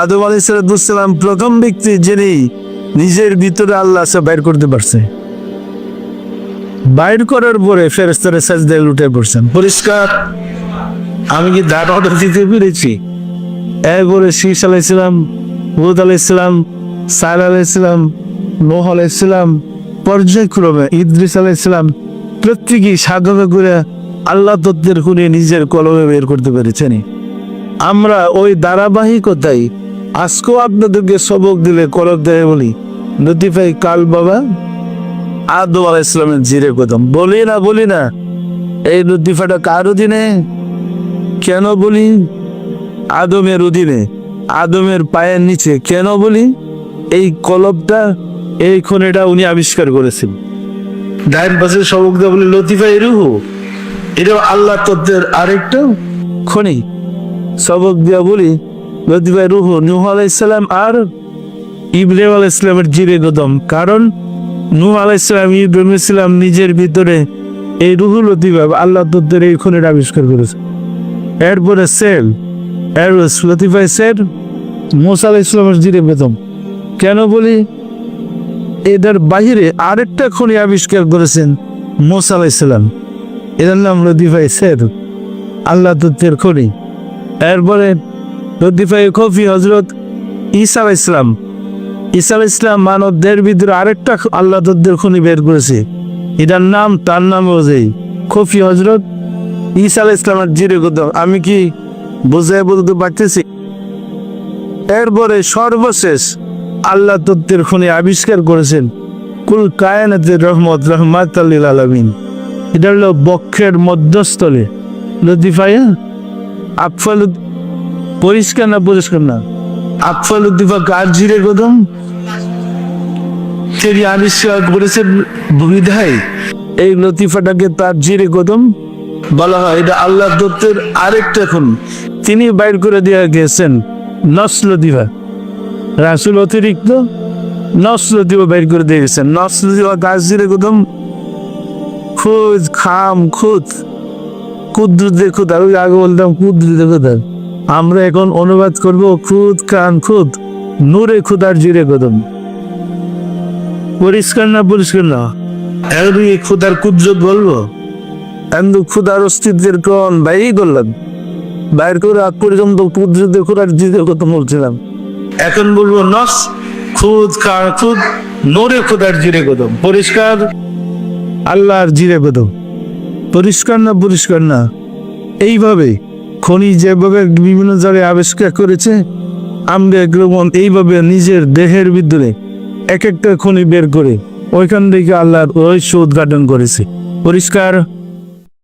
আদম আলাইসালাম প্রথম ব্যক্তি যিনি নিজের ভিতরে আল্লাহ বাইর করতে পারছে। বাইর করার পরে ফেরেস্তারে সাজদায় লুটে পড়ছেন। পরিষ্কার, আমি কি অর্ডার দিতে পেরেছি? এরপরে শীষ আলাইসালাম হুদ আলাইসালাম সাইল আলাইসালাম নোহ আলাইসালাম পর্যায়ক্রমে ইদ্রিস আলাইসালাম প্রত্যেকেই সাধনা করে আল্লাহ তত্ত্বের খুনে নিজের কলমে বের করতে পেরেছেন আমরা ওই ধারাবাহিকতাই আজকেও আপনাদেরকে সবক দিলে কলক দেয় বলি। নদীফাই কাল বাবা। আদম আলাহ ইসলামের জিরে কদম বলি না বলি না। এই লতিফাটা কার অধীনে? কেন বলি? আদমের অধীনে। আদমের পায়ের নিচে। কেন বলি? এই কলবটা, এই খনিটা উনি আবিষ্কার করেছেন। ডাইন পাশে সবক দেওয়া বলি, লতিফাই রুহু। এটা আল্লাহ তত্ত্বের আরেকটা খনি। সবক দিয়া বলি লতিফাই রুহু, নুহ আলাইসালাম আর ইব্রাহিম আলাইসালামের জিরে কদম। কারণ নূহ আলাইসালাম ইব্রাহিম ইসলাম নিজের ভিতরে এই রুহুল লতিফা, আল্লাহ তত্ত্বের এই খনির আবিষ্কার করেছে। এরপরে সেল এর লতিফাই সের, মোসা আলাহ ইসলামের জিরে বেদম। কেন বলি? এটার বাহিরে আরেকটা খনি আবিষ্কার করেছেন মোসা আলাহ ইসলাম এটার নাম লতিফাই সের, আল্লাহ তত্ত্বের খনি। এরপরে লতিফাই কফি হজরত আলাহ ইসলাম আলাহ ইসলাম মানবদের ভিতরে আরেকটা আল্লাহ তত্ত্বের খনি বের করেছে। এটার নাম, তার নাম অনুযায়ী কফি হজরত আলাহ ইসলামের জিরে আমি কি বোঝায় বলতে পারতেছি? এরপরে সর্বশেষ আল্লাহ তত্ত্বের খনি আবিষ্কার করেছেন কুল কায়নাতের রহমত রহমাত আলমিন। এটা হলো বক্ষের মধ্যস্থলে। লতিফাইয়া আকফাল পরিষ্কার না পরিষ্কার না? আকফাল উদ্দীপা কার জিরে কদম তিনি আবিষ্কার করেছেন বিধায় এই লতিফাটাকে তার জিরে কদম বলা হয় এটা আল্লাহ দত্তের আরেকটা খুন। তিনি বাইর করে দিয়ে গেছেন নস লতিফা। রাসুল অতিরিক্ত নস লতিফা বাইর করে দিয়ে গেছেন। নস লতিফা গাছ জিরে কদম খুদ খাম খুদ কুদ্রুতে খুদ আর ওই আগে বলতাম কুদ্রুতে খুদার আমরা এখন অনুবাদ করব খুদ কান খুদ, নূরে খুদার জিরে কদম। পরিষ্কার না পরিষ্কার না? এই খুদার কুদ্রত বলব? কিন্তু খুদার অস্তিত্বের কন বাইরে করলাম? বাইর করে আগ পর্যন্ত কুদ্রতে খুদার জিরে কদম বলছিলাম। এখন বলব, নস, খুদ কান খুদ, নূরে খুদার জিরে কদম। পরিষ্কার? আল্লাহর জিরে কদম। পরিষ্কার না পরিষ্কার না? এইভাবে খনি যেভাবে বিভিন্ন জায়গায় আবিষ্কার করেছে, আমরা গ্রহণ এইভাবে নিজের দেহের ভিতরে এক একটা খনি বের করে ওইখান থেকে আল্লাহর রহস্য উদ্ঘাটন করেছে। পরিষ্কার